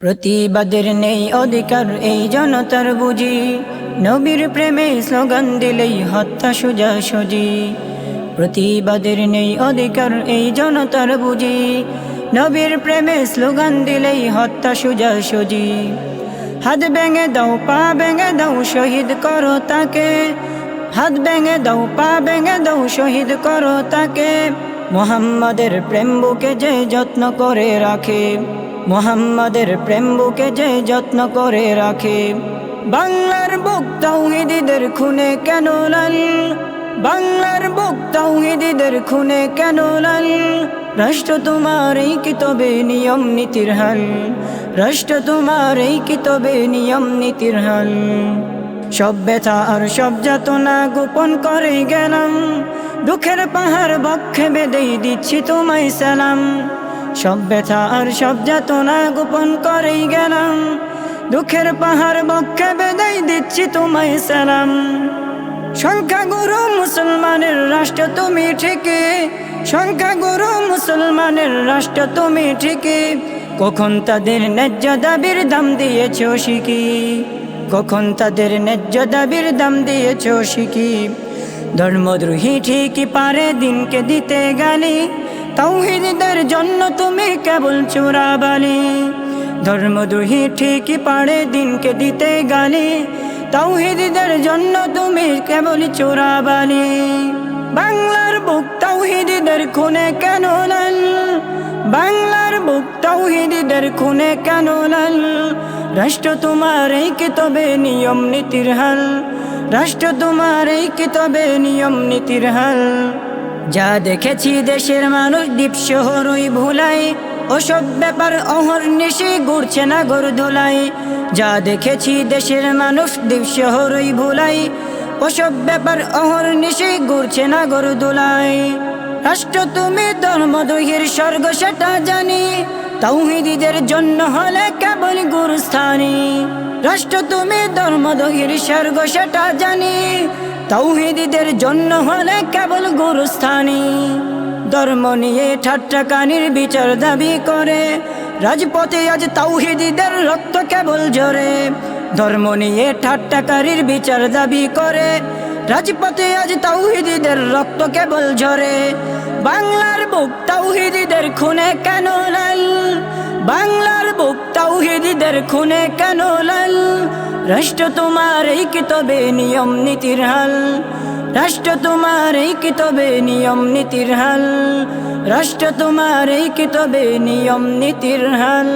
প্রতিবাদের নেই অধিকার এই জনতার বুঝি। নবীর প্রেমে স্লোগান দিলেই হত্যা সোজা সুজি। প্রতিবাদের নেই অধিকার এই জনতার বুঝি। নবীর প্রেমে স্লোগান দিলেই হত্যা সোজা সুজি। হাত ভেঙে দাও, পা ভেঙে দাও, শহীদ করো তাকে। হাত ভেঙে দাও, পা ভেঙে দাও, শহীদ করো তাকে। মোহাম্মদের প্রেম বুকে যে যত্ন করে রাখে। মোহাম্মদের প্রেম বুকে যে যত্ন করে রাখে। বাংলার বুক তাওহিদিদের খুনে কেন লাল? বাংলার বুক তাওহিদিদের খুনে কেন লাল? রাষ্ট্র তোমার এই কিতবে নিয়ম নীতির হাল? রাষ্ট্র তোমার এই কিতবে নিয়ম নীতির হাল? সব ব্যথা আর সব যাতনা গোপন করে গেলাম। দুঃখের পাহাড় বক্ষে বেঁধেই দিচ্ছি তোমায় সালাম। সব ব্যথা আর সব যাতনা গোপন করেই গেলাম। দুঃখের পাহাড় বক্ষে বেঁধেই দিচ্ছি তোমায় সালাম। সংখ্যাগুরু মুসলমানের রাষ্ট্র, তুমি ঠিকই। সংখ্যাগুরু মুসলমানের রাষ্ট্র, তুমি ঠিকই। কখন তাদের ন্যায্য দাবির দাম দিয়েছ শিখি? কখন তাদের ন্যায্য দাবির দাম দিয়েছ শিখি? ধর্মদ্রোহী ঠিকই পারে দিনকে দিতে গালি। তাওহিদদের জন্য তুমি কেবল চোরাবালি ধর্মদ্রোহী ঠিকই পারে দিনকে দিতে গালি। তাওহিদদের জন্য তুমি কেবল চোরাবালি বাংলার বুক তাওহিদদের খুনে কেন লাল? বাংলার বুক তাওহিদদের খুনে কেন লাল? রাষ্ট্র তোমার এই কিতবে নিয়ম নীতির হাল। রাষ্ট্র তোমার এই কিতবে নিয়ম নীতির হাল। যা দেখেছি দেশের মানুষ দ্বীপ শহরই ভুলাই, ওসব ব্যাপার অহর নিশি ঘুরছে না গর ধুলাই। যা দেখেছি দেশের মানুষ দ্বীপ শহরই ভুলাই, ওসব ব্যাপার অহর নিশি ঘুরছে না গর ধুলাই। রাষ্ট্র তুমি ধর্মদহির স্বর্গ, সেটা জানি তাওহিদিদের জন্য হলে কেবল গুরুস্থানী রাষ্ট্র তুমি ধর্মদহির স্বর্গ, সেটা জানি। তাওহিদিদের জন্য হলে কেবল গুরুস্থানী ধর্ম নিয়ে ঠাট্টা কানির বিচার দাবি করে। রাজপথে আজ তাওহিদিদের রক্ত কেবল ঝরে। ধর্ম নিয়ে ঠাট্টাকারীর বিচার দাবি করে। রাজপথে আজ তাওহিদিদের রক্ত কেবল ঝরে। বাংলার বুক তাওহিদিদের খুনে কেন লাল? বাংলার বুক তাওহিদিদের খুনে কেন লাল? রাষ্ট্র তোমার এই কিতবে নিয়ম নীতির হাল। রাষ্ট্র তোমার এই কিতবে নিয়ম নীতির হাল। রাষ্ট্র তোমার এই কিতবে নিয়ম নীতির হাল।